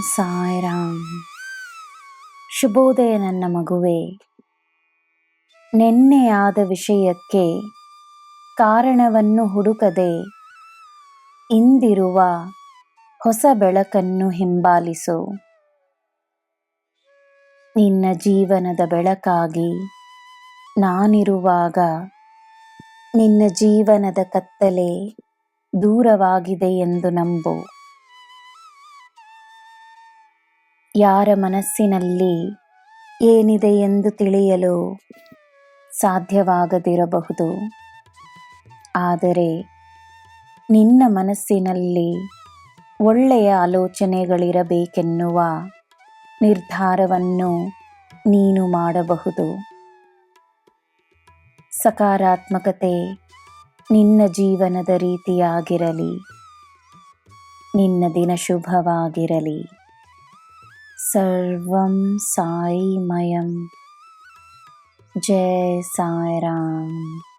ಸಾಯಿರಾಮ್. ಶುಭೋದಯ ನನ್ನ ಮಗುವೆ. ನೆನ್ನೆಯಾದ ವಿಷಯಕ್ಕೆ ಕಾರಣವನ್ನು ಹುಡುಕದೆ ಇಂದಿರುವ ಹೊಸ ಬೆಳಕನ್ನು ಹಿಂಬಾಲಿಸು. ನಿನ್ನ ಜೀವನದ ಬೆಳಕಾಗಿ ನಾನಿರುವಾಗ ನಿನ್ನ ಜೀವನದ ಕತ್ತಲೆ ದೂರವಾಗಿದೆ ಎಂದು ನಂಬು. ಯಾರ ಮನಸ್ಸಿನಲ್ಲಿ ಏನಿದೆ ಎಂದು ತಿಳಿಯಲು ಸಾಧ್ಯವಾಗದಿರಬಹುದು. ಆದರೆ ನಿನ್ನ ಮನಸ್ಸಿನಲ್ಲಿ ಒಳ್ಳೆಯ ಆಲೋಚನೆಗಳಿರಬೇಕೆನ್ನುವ ನಿರ್ಧಾರವನ್ನು ನೀನು ಮಾಡಬಹುದು. ಸಕಾರಾತ್ಮಕತೆ ನಿನ್ನ ಜೀವನದ ರೀತಿಯಾಗಿರಲಿ. ನಿನ್ನ ದಿನ ಶುಭವಾಗಿರಲಿ. सर्वं साईमयं। जय साई राम